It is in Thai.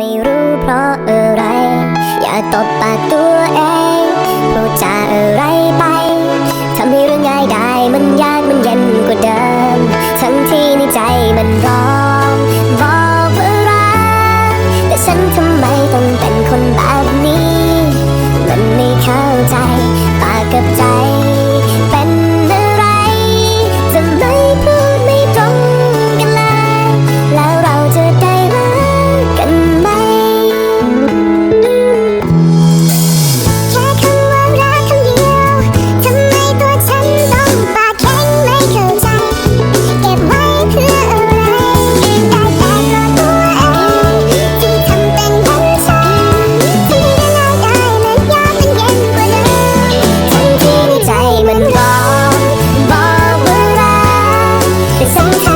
ไม่รู้เพราะอะไร อย่าตบปากตัวเองพูดจาอะไรไป ทำให้เรื่องง่ายได้มันยากมันเย็นกว่าเดิม ทั้งที่ในใจมันร้องบอกว่ารักแต่ฉันทำไมต้องเป็นคนแบบนี้ Son